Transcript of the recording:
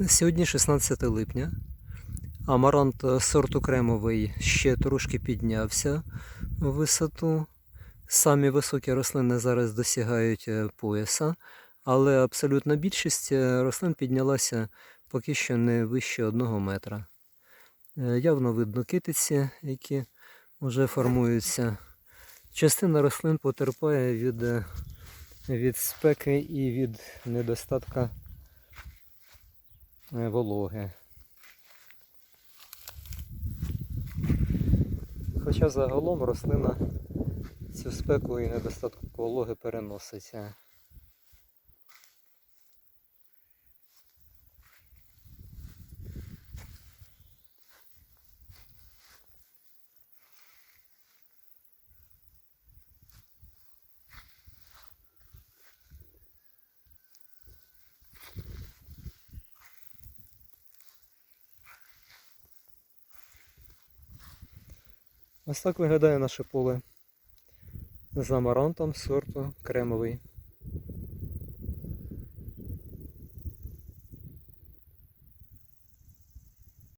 Сьогодні 16 липня. Амарант е, сорту кремовий ще трошки піднявся в висоту. Самі високі рослини зараз досягають е, пояса, але абсолютна більшість е, рослин піднялася поки що не вище 1 метра. Явно видно китиці, які вже формуються. Частина рослин потерпає від, від спеки і від недостатка е, вологи. Хоча загалом рослина цю спеку і недостатку вологи переноситься. Ось так виглядає наше поле з амарантом сорту кремовий.